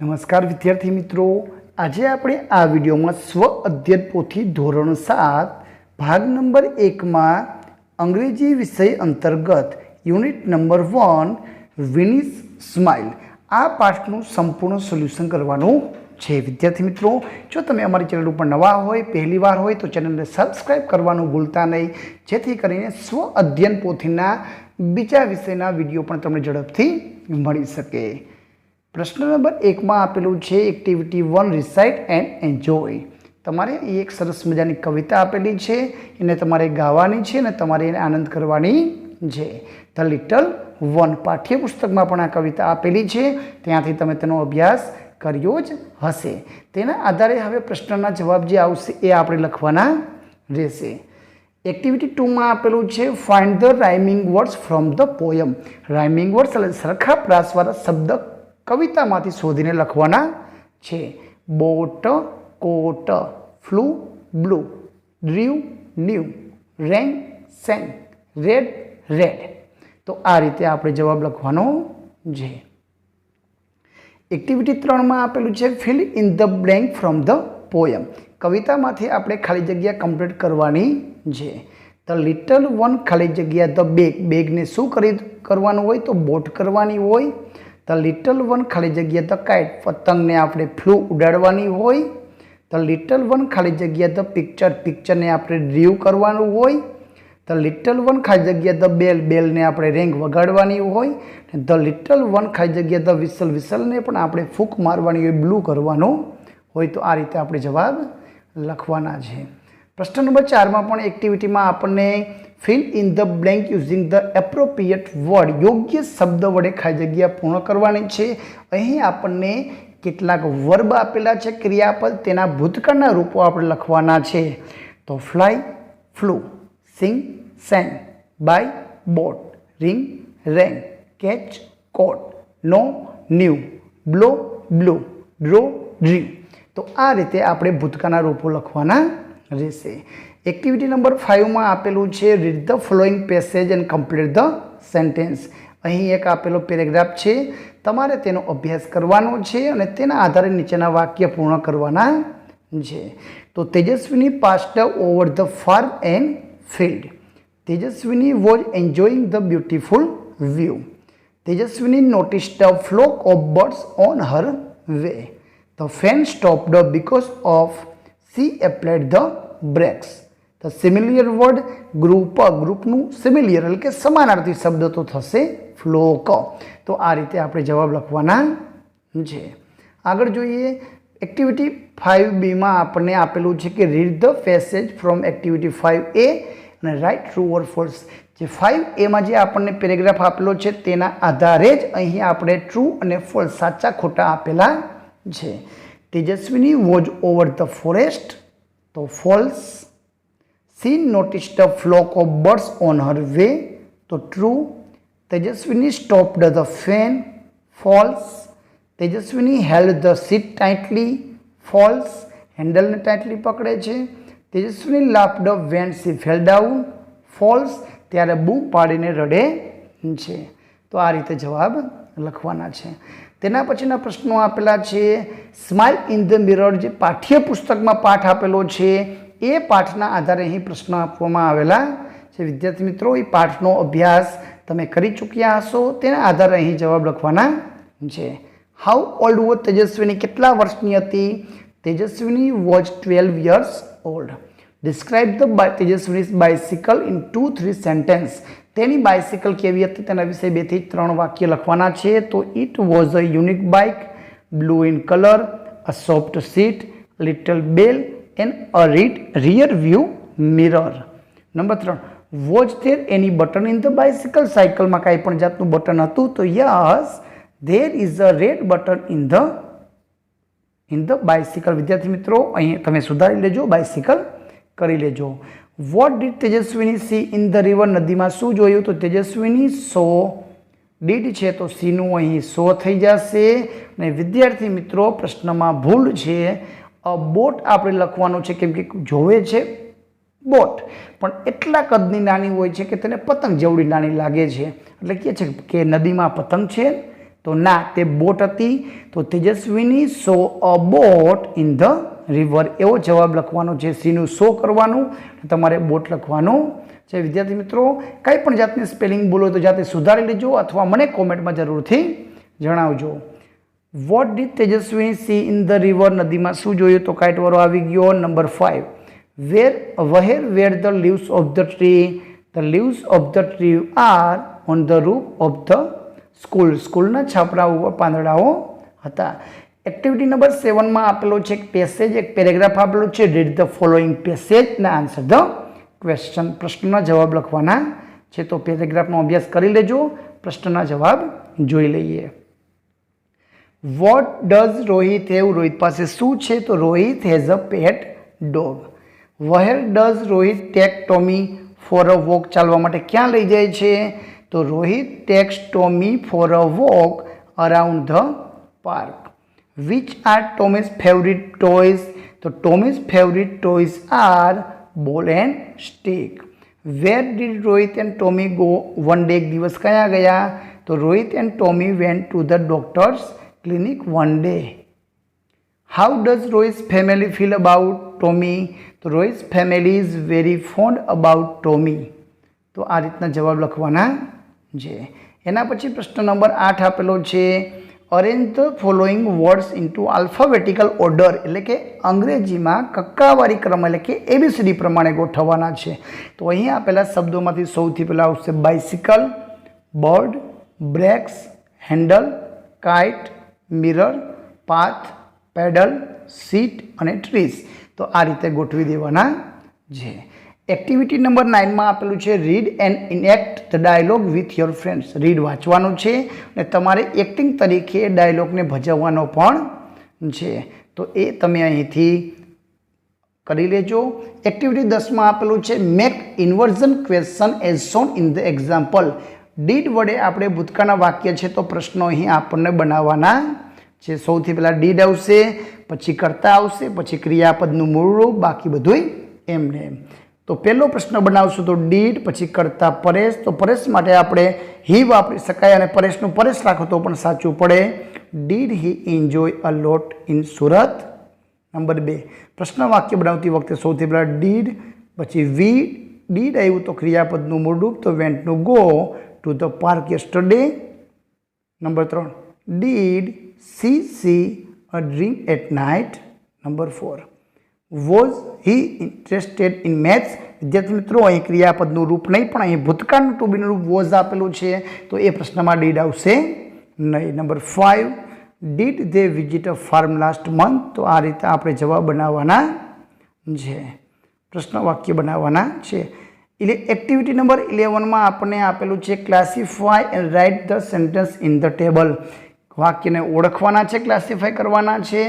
નમસ્કાર વિદ્યાર્થી મિત્રો. આજે આપણે આ વિડીયોમાં સ્વ અધ્યયન પોથી ધોરણ સાત, ભાગ નંબર એકમાં અંગ્રેજી વિષય અંતર્ગત unit number one, Veni's smile. આ પાઠનું સંપૂર્ણ સોલ્યુશન કરવાનું છે. વિદ્યાર્થી મિત્રો, જો તમે અમારી ચેનલ ઉપર નવા હોય, પહેલી વાર હોય, તો ચેનલને સબસ્ક્રાઈબ કરવાનું ભૂલતા નહીં. જેથી કરીને સ્વ અધ્યયન પોથીના બીજા વિષયના વીડિયો પણ તમને ઝડપથી મળી શકે. પ્રશ્ન નંબર એકમાં આપેલું છે activity one recite and enjoy તમારે એ એક સરસ મજાની કવિતા આપેલી છે, એને તમારે ગાવાની છે અને તમારે એને આનંદ કરવાની છે. ધ લિટલ વન પાઠ્યપુસ્તકમાં પણ આ કવિતા આપેલી છે, ત્યાંથી તમે તેનો અભ્યાસ કર્યો જ હશે. તેના આધારે હવે પ્રશ્નના જવાબ જે આવશે એ આપણે લખવાના રહેશે. એક્ટિવિટી ટુમાં આપેલું છે find the rhyming words from the poem rhyming words એટલે સરખા પ્રાસવાળા શબ્દ કવિતામાંથી શોધીને લખવાના છે. Bought, caught, flew, blue, drew, new, rang sang red red. તો આ રીતે આપણે જવાબ લખવાનો છે. એક્ટિવિટી ત્રણમાં આપેલું છે fill in the blank from the poem કવિતામાંથી આપણે ખાલી જગ્યા કમ્પ્લીટ કરવાની છે. ધ લિટલ વન ખાલી જગ્યા ધ બેગ બેગને શું કરી કરવાનું હોય તો બોટ કરવાની હોય. ધ લિટલ વન ખાલી જગ્યા ધ કાઇટ પતંગને આપણે ફ્લૂ ઉડાડવાની હોય ધ લિટલ વન ખાલી જગ્યા ધ પિક્ચર પિક્ચરને આપણે ડ્રીવ કરવાનું હોય ધ લિટલ વન ખાલી જગ્યા ધ બેલ બેલને આપણે રેન્ક વગાડવાની હોય ધ લિટલ વન ખાલી જગ્યા ધ વિસલ વિસલને પણ આપણે ફૂંક મારવાની હોય બ્લુ કરવાનો હોય, તો આ રીતે આપણે જવાબ લખવાના છે. પ્રશ્ન નંબર ચારમાં પણ એક્ટિવિટીમાં આપણને fill in the blank using the appropriate word યોગ્ય શબ્દ વડે ખાલી જગ્યા પૂર્ણ કરવાની છે. અહીં આપણને કેટલાક વર્બ આપેલા છે ક્રિયાપદ. તેના ભૂતકાળના રૂપો આપણે લખવાના છે. તો fly flew sing sang buy bought ring rang catch caught know knew blow blew draw drew તો આ રીતે આપણે ભૂતકાળના રૂપો લખવાના રહેશે. એક્ટિવિટી નંબર ફાઇવમાં આપેલું છે read the following passage and complete the sentence અહીં એક આપેલો પેરેગ્રાફ છે, તમારે તેનો અભ્યાસ કરવાનો છે અને તેના આધારે નીચેના વાક્ય પૂર્ણ કરવાના છે. તો Tejaswini past over the farm and field Tejaswini was enjoying the beautiful view Tejaswini notice the flock of birds on her way the fan stop the because of she applied the brakes. The similar word group, ગ્રુપનું similar એટલે કે સમાનાર્થી શબ્દ તો થશે flock. તો આ રીતે આપણે જવાબ લખવાના છે. આગળ જોઈએ, એક્ટિવિટી ફાઇવ બીમાં આપણને આપેલું છે કે read the passage from activity five A અને રાઇટ ટ્રુ ઓર ફોલ્સ. જે ફાઇવ એમાં જે આપણને પેરેગ્રાફ આપેલો છે તેના આધારે જ અહીં આપણે ટ્રુ અને ફોલ્સ સાચા ખોટા આપેલા છે. Tejaswini was over the forest, તો false. She notice the flock of birds on her way, તો true. Tejaswini stop the fan, false. Tejaswini held the seat tightly, false. હેન્ડલને ટાઇટલી પકડે છે. Tejaswini laughed when she fell down, false. ત્યારે બૂમ પાડીને રડે છે. તો આ રીતે જવાબ લખવાના છે. તેના પછીના પ્રશ્નો આપેલા છે સ્માઇલ ઇન ધ મિરર જે પાઠ્યપુસ્તકમાં પાઠ આપેલો છે, એ પાઠના આધારે અહીં પ્રશ્નો આપવામાં આવેલા છે. વિદ્યાર્થી મિત્રો, એ પાઠનો અભ્યાસ તમે કરી ચૂક્યા હશો, તેના આધારે અહીં જવાબ લખવાના છે. How old was Tejaswini? કેટલા વર્ષની હતી? Tejaswini was twelve years old describe the Tejaswini bicycle in two three sentence તેની બાઇસિકલ કેવી હતી તેના વિશે બેથી ત્રણ વાક્ય લખવાના છે. તો it was a unique bike blue in colour a soft seat little bell and a rear rear view mirror number ત્રણ was there any button in the bicycle સાયકલમાં કાંઈ પણ જાતનું બટન હતું? તો yes there is a red button in the in the bicycle વિદ્યાર્થી મિત્રો, અહીં તમે સુધારી લેજો બાઇસિકલ કરી લેજો. What did Tejaswini see in the river નદીમાં? શું જોયું? તો તેજસ્વીની સો ડીડ છે તો સીનું અહીં સો થઈ જશે. અને વિદ્યાર્થી મિત્રો, પ્રશ્નમાં ભૂલ છે. અ બોટ આપણે લખવાનું છે, કેમ કે જોવે છે બોટ. પણ એટલા કદની નાની હોય છે કે તેને પતંગ જેવડી નાની લાગે છે. એટલે કહે છે કે નદીમાં પતંગ છે. તો ના, તે બોટ હતી. તો Tejaswini saw a boat in the river એવો જવાબ લખવાનો છે સીનું સો કરવાનું, તમારે બોટ લખવાનું. છે વિદ્યાર્થી મિત્રો કંઈ પણ જાતની સ્પેલિંગ બોલો તો જાતે સુધારી લેજો અથવા મને કોમેન્ટમાં જરૂરથી જણાવજો. What did Tejasvi see in the river નદીમાં શું જોયું તો કાઇટવાળો આવી ગયો. Number five where where where the leaves of the tree the leaves of the tree are on the roof of the school સ્કૂલના છાપરા ઉપર પાંદડાઓ હતા. એક્ટિવિટી નંબર સેવનમાં આપેલો છે એક પેસેજ એક પેરેગ્રાફ આપેલો છે. રીડ ધ ફોલોઈંગ પેસેજ ને આન્સર ધ ક્વેશ્ચન પ્રશ્નના જવાબ લખવાના છે તો પેરેગ્રાફનો અભ્યાસ કરી લેજો. પ્રશ્નના જવાબ જોઈ લઈએ. What does Rohit have Rohit પાસે શું છે? તો Rohit has a pet dog where does Rohit take Tommy for a walk ચાલવા માટે ક્યાં લઈ જાય છે? તો Rohit takes Tommy for a walk around the park which are Tommy's favourite toys તો Tommy's favourite toys are ball and stick where did Rohit and Tommy go one day એક દિવસ કયા ગયા તો Rohit and Tommy went to the doctor's clinic one day how does Rohit family feel about Tommy તો Rohit family is very fond about Tommy તો આ રીતના જવાબ લખવાના છે. એના પછી પ્રશ્ન નંબર આઠ આપેલો છે. Arrange the following words into alphabetical order એટલે કે અંગ્રેજીમાં કક્કાવારી ક્રમ, એટલે કે એબીસીડી પ્રમાણે ગોઠવવાના છે. તો અહીં આપેલા શબ્દોમાંથી સૌથી પહેલાં આવશે bicycle bird brakes handle kite mirror path pedal seat અને ટ્રીસ તો આ રીતે ગોઠવી દેવાના છે. એક્ટિવિટી નંબર નાઇનમાં આપેલું છે read and enact the dialogue with your friends read વાંચવાનું છે અને તમારે એક્ટિંગ તરીકે ડાયલોગને ભજવવાનો પણ છે. તો એ તમે અહીંથી કરી લેજો. એક્ટિવિટી દસમાં આપેલું છે make inversion question as shown in the example did વડે આપણે ભૂતકાળના વાક્ય છે તો પ્રશ્નો અહીં આપણને બનાવવાના છે. સૌથી પહેલાં ડીડ આવશે, પછી કરતા આવશે, પછી ક્રિયાપદનું મૂળ રૂપ, બાકી બધુંય એમને. એમ તો પહેલો પ્રશ્ન બનાવશું તો ડીડ પછી કરતા પરેશ. તો પરેશ માટે આપણે હી વાપરી શકાય અને પરેશનું પરેશ રાખો તો પણ સાચું પડે. Did he enjoy a lot in Surat? Number બે. પ્રશ્ન વાક્ય બનાવતી વખતે સૌથી પહેલાં ડીડ, પછી વી. ડીડ આવ્યું તો ક્રિયાપદનું મૂળરૂપ તો વેન્ટનું go to the park yesterday. Number ત્રણ. Did she see a dream at night? Number four. Was he interested in maths વિદ્યાર્થી મિત્રો, અહીં ક્રિયાપદનું રૂપ નહીં, પણ અહીં ભૂતકાળનું ટુ બીનું રૂપ વોઝ આપેલું છે. તો એ પ્રશ્નમાં ડીડ આવશે નહીં. Number five did they visit a farm last month તો આ રીતે આપણે જવાબ બનાવવાના છે. પ્રશ્ન વાક્ય બનાવવાના છે. એટલે એક્ટિવિટી નંબર ઇલેવનમાં આપણને આપેલું છે classify and write the sentence in the table વાક્યને ઓળખવાના છે ક્લાસિફાય કરવાના છે.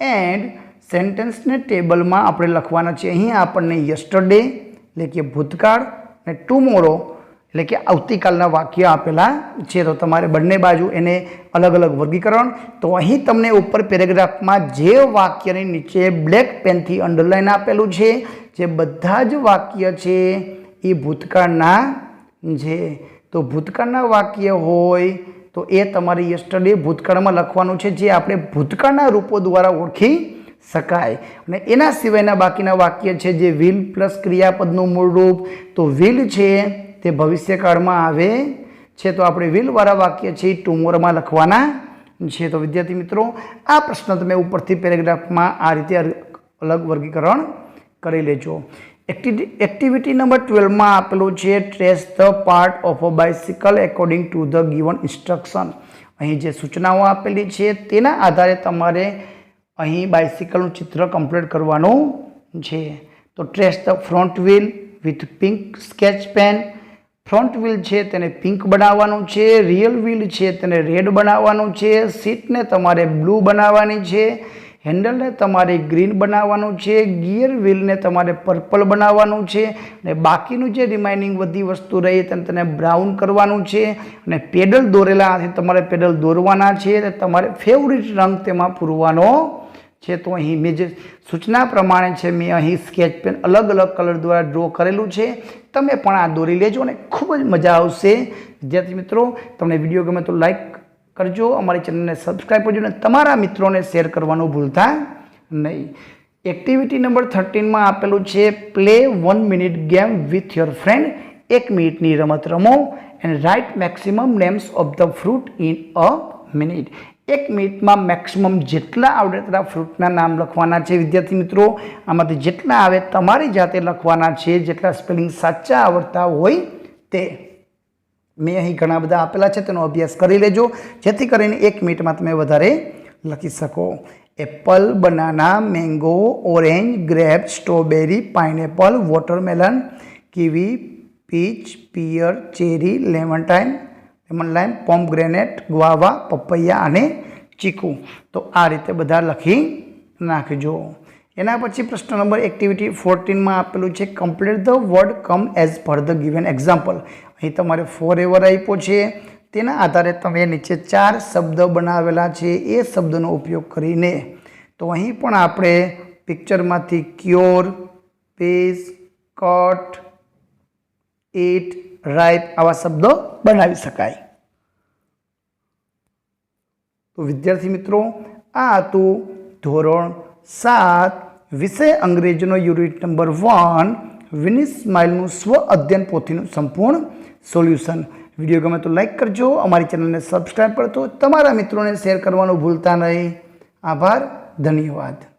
એન્ડ સેન્ટેન્સને ટેબલમાં આપણે લખવાના છે અહીં આપણને યસ્ટરડે, એટલે કે ભૂતકાળ અને ટુમોરો, એટલે કે આવતીકાલના વાક્ય આપેલા છે. તો તમારે બંને બાજુ એને અલગ અલગ વર્ગીકરણ. તો અહીં તમને ઉપર પેરેગ્રાફમાં જે વાક્યની નીચે બ્લેક પેનથી અંડરલાઇન આપેલું છે, જે બધા જ વાક્ય છે, એ ભૂતકાળના છે. તો ભૂતકાળના વાક્ય હોય, તો એ તમારે યસ્ટરડે ભૂતકાળમાં લખવાનું છે, જે આપણે ભૂતકાળના રૂપો દ્વારા ઓળખી શકાય. અને એના સિવાયના બાકીના વાક્ય છે જે વિલ પ્લસ ક્રિયાપદનું મૂળરૂપ તો વિલ છે તે ભવિષ્યકાળમાં આવે છે. તો આપણે વિલવાળા વાક્ય છે એ ટુમોરમાં લખવાના છે. તો વિદ્યાર્થી મિત્રો, આ પ્રશ્ન તમે ઉપરથી પેરેગ્રાફમાં આ રીતે અલગ વર્ગીકરણ કરી લેજો. એક્ટિવિટી એક્ટિવિટી નંબર ટ્વેલ્વમાં આપેલું છે trace the part of a bicycle according to the given instruction અહીં જે સૂચનાઓ આપેલી છે તેના આધારે તમારે અહીં બાઇસિકલનું ચિત્ર કમ્પ્લીટ કરવાનું છે. તો trace the front wheel with pink sketch pen front wheel છે તેને પિંક બનાવવાનું છે રિયલ વ્હીલ છે તેને રેડ બનાવવાનું છે સીટને તમારે બ્લુ બનાવવાની છે હેન્ડલને તમારે ગ્રીન બનાવવાનું છે ગિયર વ્હીલને તમારે પર્પલ બનાવવાનું છે, અને બાકીનું જે રિમાઇનિંગ બધી વસ્તુ રહી તેને તેને બ્રાઉન કરવાનું છે, અને પેડલ દોરેલા તમારે પેડલ દોરવાના છે તમારે ફેવરિટ રંગ તેમાં પૂરવાનો છે, તો અહીં મેં જે સૂચના પ્રમાણે છે, મેં અહીં સ્કેચ પેન અલગ અલગ કલર દ્વારા ડ્રો કરેલું છે. તમે પણ આ દોરી લેજો અને ખૂબ જ મજા આવશે. વિદ્યાર્થી મિત્રો, તમને વીડિયો ગમે તો લાઈક કરજો, અમારી ચેનલને સબસ્ક્રાઈબ કરજો અને તમારા મિત્રોને શેર કરવાનું ભૂલતા નહીં. એક્ટિવિટી નંબર થર્ટીનમાં આપેલું છે play one minute game with your friend એક મિનિટની રમત રમો and write maximum names of the fruit in a minute એક મિનિટમાં મેક્સિમમ જેટલા આવડે તેટલા ફ્રૂટના નામ લખવાના છે, વિદ્યાર્થી મિત્રો, આમાંથી જેટલા આવે તમારી જાતે લખવાના છે, જેટલા સ્પેલિંગ સાચા આવડતા હોય તે. મેં અહીં ઘણા બધા આપેલા છે, તેનો અભ્યાસ કરી લેજો, જેથી કરીને એક મિનિટમાં તમે વધારે લખી શકો. Apple banana mango orange grape strawberry pineapple watermelon kiwi peach pear cherry lemon time lemon lime pomegranate guava papaya અને ચીકુ. તો આ રીતે બધા લખી નાખજો. એના પછી પ્રશ્ન નંબર એક્ટિવિટી ફોર્ટીનમાં આપેલું છે complete the word come as per the given example અહીં તમારે ફોર એવર આપ્યો છે. તેના આધારે તમે નીચે ચાર શબ્દ બનાવેલા છે, એ શબ્દનો ઉપયોગ કરીને. તો અહીં પણ આપણે પિક્ચરમાંથી cure pace cut it ripe આવા શબ્દો બનાવી શકાય. તો વિદ્યાર્થી મિત્રો, આ હતું ધોરણ સાત વિષય અંગ્રેજીનો યુનિટ નંબર વન વિનિસ સ્માઇલનું સ્વ અધ્યયન પોથીનું સંપૂર્ણ સોલ્યુશન. વીડિયો ગમે તો લાઇક કરજો, અમારી ચેનલને સબસ્ક્રાઈબ કરજો, તમારા મિત્રોને શેર કરવાનું ભૂલતા નહીં. આભાર, ધન્યવાદ.